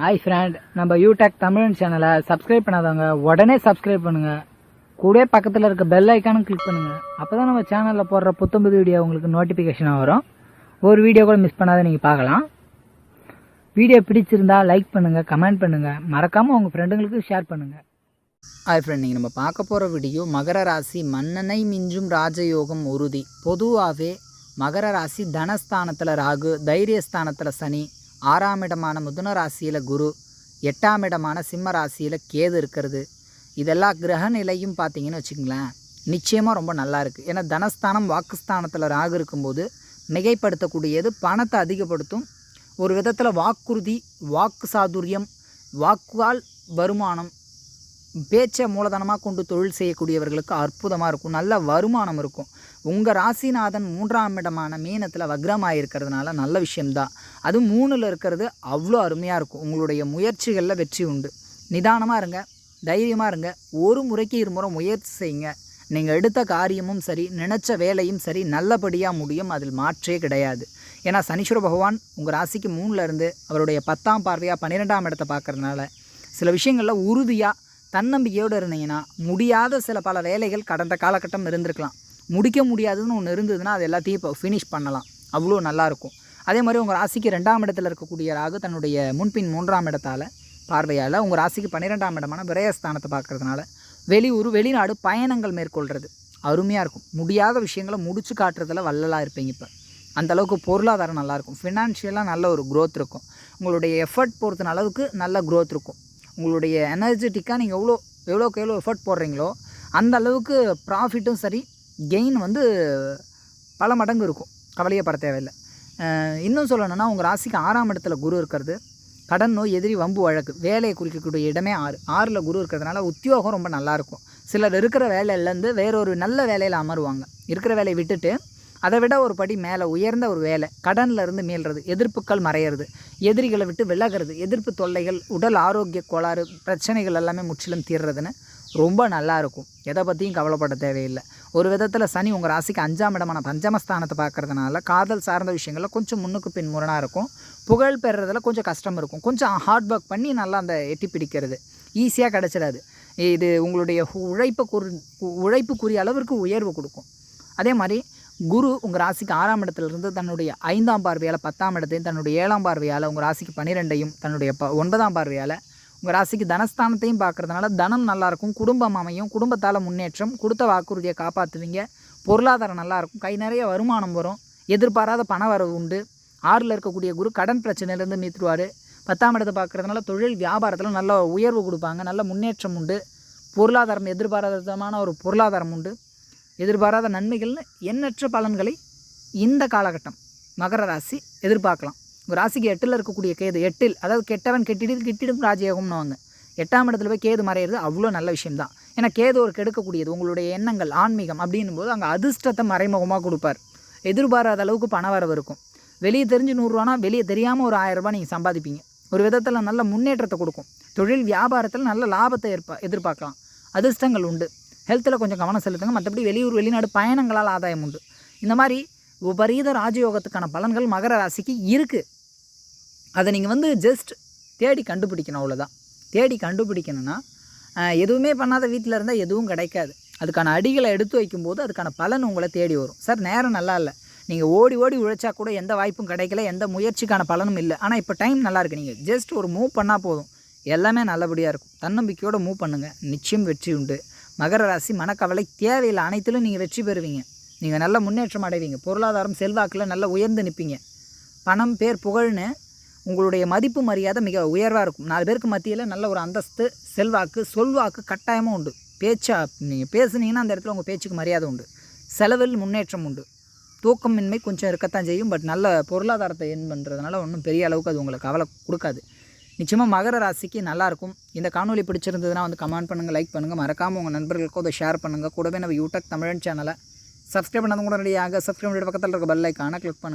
Hi friend நம்ம யூடெக் தமிழ் சேனலை subscribe பண்ணாதவங்க உடனே சப்ஸ்கிரைப் பண்ணுங்க. கூட பக்கத்தில் இருக்க பெல் ஐக்கானும் கிளிக் பண்ணுங்க. அப்பதான் நம்ம சேனலில் போடுற புத்தம்புது வீடியோ உங்களுக்கு நோட்டிஃபிகேஷனாக வரும். ஒரு வீடியோ கூட மிஸ் பண்ணாத நீங்கள் பார்க்கலாம். வீடியோ பிடிச்சிருந்தா லைக் பண்ணுங்கள் கமெண்ட் பண்ணுங்கள் மறக்காமல் உங்கள் ஃப்ரெண்டுங்களுக்கு ஷேர் பண்ணுங்கள் ஹாய் ஃப்ரெண்ட் நீங்கள் நம்ம பார்க்க போகிற வீடியோ மகர ராசி மன்னனை மிஞ்சும் ராஜயோகம் உறுதி. பொதுவாகவே மகர ராசி தனஸ்தானத்தில் ராகு தைரியஸ்தானத்தில் சனி ஆறாம் இடமான மிதுன ராசியில் குரு எட்டாம் இடமான சிம்ம ராசியில் கேது இருக்கிறது. இதெல்லாம் கிரக நிலையும் பார்த்தீங்கன்னு வச்சுங்களேன் நிச்சயமாக ரொம்ப நல்லா இருக்குது ஏன்னா தனஸ்தானம் வாக்குஸ்தானத்தில் ராகு இருக்கும்போது மிகைப்படுத்தக்கூடியது பணத்தை அதிகப்படுத்தும். ஒரு விதத்தில் வாக்குறுதி வாக்கு சாதுரியம் வாக்குவால் வருமானம் பேச்சை மூலதனமாக கொண்டு தொழில் செய்யக்கூடியவர்களுக்கு அற்புதமாக இருக்கும். நல்ல வருமானம் இருக்கும். உங்கள் ராசிநாதன் மூன்றாம் இடமான மீனத்தில் வக்ரமாக இருக்கிறதுனால நல்ல விஷயம்தான். அதுவும் மூணில் இருக்கிறது அவ்வளோ அருமையாக இருக்கும். உங்களுடைய முயற்சிகளில் வெற்றி உண்டு. நிதானமாக இருங்க. தைரியமாக இருங்க. ஒரு முறைக்கு இருமுறை முயற்சி செய்யுங்க. நீங்கள் எடுத்த காரியமும் சரி நினச்ச வேலையும் சரி நல்லபடியாக முடியும். அதில் மாற்றே கிடையாது. ஏன்னா சனீஸ்வர பகவான் உங்கள் ராசிக்கு மூணில் இருந்து அவருடைய பத்தாம் பார்வையாக பன்னிரெண்டாம் இடத்தை பார்க்கறதுனால சில விஷயங்களில் உறுதியாக தன்னம்பிக்கையோடு இருந்தீங்கன்னா முடியாத சில பல வேலைகள் கடந்த காலகட்டம் இருந்திருக்கலாம். முடிக்க முடியாதுன்னு ஒன்று இருந்ததுன்னா அது எல்லாத்தையும் இப்போ ஃபினிஷ் பண்ணலாம். அவ்வளோ நல்லாயிருக்கும் அதே மாதிரி உங்கள் ராசிக்கு ரெண்டாம் இடத்துல இருக்கக்கூடிய ராகு தன்னுடைய முன்பின் மூன்றாம் இடத்தால் பார்வையால் உங்கள் ராசிக்கு பன்னிரெண்டாம் இடமான விரயஸ்தானத்தை பார்க்கறதுனால வெளியூர் வெளிநாடு பயணங்கள் மேற்கொள்கிறது அருமையாக இருக்கும். முடியாத விஷயங்களை முடிச்சு காட்டுறதுல வள்ளலாக இருப்பீங்க இப்போ. அந்த அளவுக்கு பொருளாதாரம் நல்லாயிருக்கும் ஃபினான்ஷியலாக நல்ல ஒரு க்ரோத் இருக்கும். உங்களுடைய எஃபர்ட் பொறுத்தின அளவுக்கு நல்ல க்ரோத் இருக்கும். உங்களுடைய எனர்ஜெட்டிக்காக நீங்கள் எவ்வளோ எவ்வளோக்கு எவ்வளோ எஃபர்ட் போடுறீங்களோ அந்த அளவுக்கு ப்ராஃபிட்டும் சரி கெயின் வந்து பல மடங்கு இருக்கும். கவலையப்பட தேவையில்லை. இன்னும் சொல்லணும்னா உங்கள் ராசிக்கு ஆறாம் இடத்துல குரு இருக்கிறது. கடன் நோய் எதிரி வம்பு வழக்கு வேலையை குறிக்கக்கூடிய இடமே ஆறு. ஆறில் குரு இருக்கிறதுனால உத்தியோகம் ரொம்ப நல்லாயிருக்கும் சிலர் இருக்கிற வேலையிலேருந்து வேறொரு நல்ல வேலையில் அமருவாங்க. இருக்கிற வேலையை விட்டுட்டு அதை விட ஒரு படி மேலே உயர்ந்த ஒரு வேலை. கடனில் இருந்து மீள்றது எதிர்ப்புகள் மறையிறது எதிரிகளை விட்டு விலகிறது எதிர்ப்பு தொல்லைகள் உடல் ஆரோக்கிய கோளாறு பிரச்சனைகள் எல்லாமே முற்றிலும் தீர்றதுன்னு ரொம்ப நல்லா இருக்கும். எதை பற்றியும் கவலைப்பட தேவையில்லை. ஒரு விதத்தில் சனி உங்கள் ராசிக்கு அஞ்சாம் இடமான பஞ்சமஸ்தானத்தை பார்க்கறதுனால காதல் சார்ந்த விஷயங்களில் கொஞ்சம் முன்னுக்கு பின் முரணாக இருக்கும். புகழ் பெறுறதுல கொஞ்சம் கஷ்டம் இருக்கும். கொஞ்சம் ஹார்ட் ஒர்க் பண்ணி நல்லா அந்த எட்டி பிடிக்கிறது. ஈஸியாக கிடச்சிடாது. இது உங்களுடைய உழைப்புக்கு குறி உழைப்புக்குரிய அளவிற்கு உயர்வு கொடுக்கும். அதே மாதிரி குரு உங்கள் ராசிக்கு ஆறாம் இடத்துலேருந்து தன்னுடைய ஐந்தாம் பார்வையால் பத்தாம் இடத்தையும் தன்னுடைய ஏழாம் பார்வையால் உங்கள் ராசிக்கு பன்னிரெண்டையும் தன்னுடைய ப ஒன்பதாம் பார்வையால் உங்கள் ராசிக்கு தனஸ்தானத்தையும் பார்க்கறதுனால தனம் நல்லாயிருக்கும் குடும்பம் அமையும் குடும்பத்தால் முன்னேற்றம் கொடுத்த வாக்குறுதியை காப்பாற்றுவீங்க பொருளாதாரம் நல்லாயிருக்கும் கை நிறைய வருமானம் வரும் எதிர்பாராத பண வரவு உண்டு ஆறில் இருக்கக்கூடிய குரு கடன் பிரச்சனையிலேருந்து மீத்துருவார் பத்தாம் இடத்தை பார்க்குறதுனால தொழில் வியாபாரத்தில் நல்ல உயர்வு கொடுப்பாங்க நல்ல முன்னேற்றம் உண்டு பொருளாதாரம் எதிர்பாராத விதமான ஒரு பொருளாதாரம் உண்டு எதிர்பாராத நன்மைகள்னு எண்ணற்ற பலன்களை இந்த காலகட்டம் மகர ராசி எதிர்பார்க்கலாம். உங்கள் ராசிக்கு எட்டில் இருக்கக்கூடிய கேது எட்டில் அதாவது கெட்டவன் கெட்டிடு கிட்டிடும் ராஜயோகம்னுவாங்க. எட்டாம் இடத்துல போய் கேது மறையிறது அவ்வளோ நல்ல விஷயம்தான். ஏன்னா கேது ஒரு கெடுக்கக்கூடியது உங்களுடைய எண்ணங்கள் ஆன்மீகம் அப்படின்னும் போது அங்கே அதிர்ஷ்டத்தை மறைமுகமாக கொடுப்பார். எதிர்பாராத அளவுக்கு பண வரவு இருக்கும். வெளியே தெரிஞ்சு நூறுரூவானா வெளியே தெரியாமல் ஒரு ஆயிரம் நீங்கள் சம்பாதிப்பீங்க. ஒரு விதத்தில் நல்ல முன்னேற்றத்தை கொடுக்கும். தொழில் வியாபாரத்தில் நல்ல லாபத்தை ஏற்பா எதிர்பார்க்கலாம். அதிர்ஷ்டங்கள் உண்டு. ஹெல்த்தில் கொஞ்சம் கவனம் செலுத்துங்க. மற்றபடி வெளியூர் வெளிநாடு பயணங்களால் ஆதாயம் உண்டு. இந்த மாதிரி உபரீத ராஜயோகத்துக்கான பலன்கள் மகர ராசிக்கு இருக்குது அதை நீங்கள் வந்து ஜஸ்ட் தேடி கண்டுபிடிக்கணும் அவ்வளோதான் தேடி கண்டுபிடிக்கணும்னா எதுவுமே பண்ணாத வீட்டில் இருந்தால் எதுவும் கிடைக்காது. அதுக்கான அடிகளை எடுத்து வைக்கும்போது அதுக்கான பலன் உங்களை தேடி வரும். சார் நேரம் நல்லா இல்லை. நீங்கள் ஓடி ஓடி உழைச்சா கூட எந்த வாய்ப்பும் கிடைக்கல எந்த முயற்சிக்கான பலனும் இல்லை. ஆனால் இப்போ டைம் நல்லா இருக்குது நீங்கள் ஜஸ்ட் ஒரு மூவ் பண்ணால் போதும். எல்லாமே நல்லபடியாக இருக்கும். தன்னம்பிக்கையோடு மூவ் பண்ணுங்கள் நிச்சயம் வெற்றி உண்டு. மகர ராசி மனக்கவலை தேவையில்லை. அனைத்திலும் நீங்கள் வெற்றி பெறுவீங்க. நீங்கள் நல்ல முன்னேற்றம் அடைவீங்க. பொருளாதாரம் செல்வாக்கில் நல்ல உயர்ந்து நிற்பீங்க பணம் பேர் புகழ்னு உங்களுடைய மதிப்பு மரியாதை மிக உயர்வாக இருக்கும். நாலு பேருக்கு மத்தியில் நல்ல ஒரு அந்தஸ்து செல்வாக்கு சொல்வாக்கு கட்டாயமும் உண்டு. பேச்சா நீங்கள் பேசுனீங்கன்னா அந்த இடத்துல உங்கள் பேச்சுக்கு மரியாதை உண்டு. செலவில் முன்னேற்றம் உண்டு. தூக்கமின்மை கொஞ்சம் இருக்கத்தான் செய்யும். பட் நல்ல பொருளாதாரத்தை எண் பண்ணுறதுனால ஒன்றும் பெரிய அளவுக்கு அது உங்களுக்கு கவலை கொடுக்காது. நிச்சயமாக மகர ராசிக்கு நல்லாயிருக்கும். இந்த காணொலி பிடிச்சிருந்ததுன்னா வந்து கமெண்ட் பண்ணுங்கள் லைக் பண்ணுங்கள் மறக்காமல் உங்கள் நண்பர்களுக்கும் அதை ஷேர் பண்ணுங்கள் கூடவே நம்ம யூடியூப் தமிழன் சேனலை சப்ஸ்கிரைப் பண்ணாதவங்க உடனடியாக சப்ஸ்கிரைப் பண்ணிட்டு பக்கத்தில் இருக்க பெல் ஐக்கானை கிளிக் பண்ணுங்கள்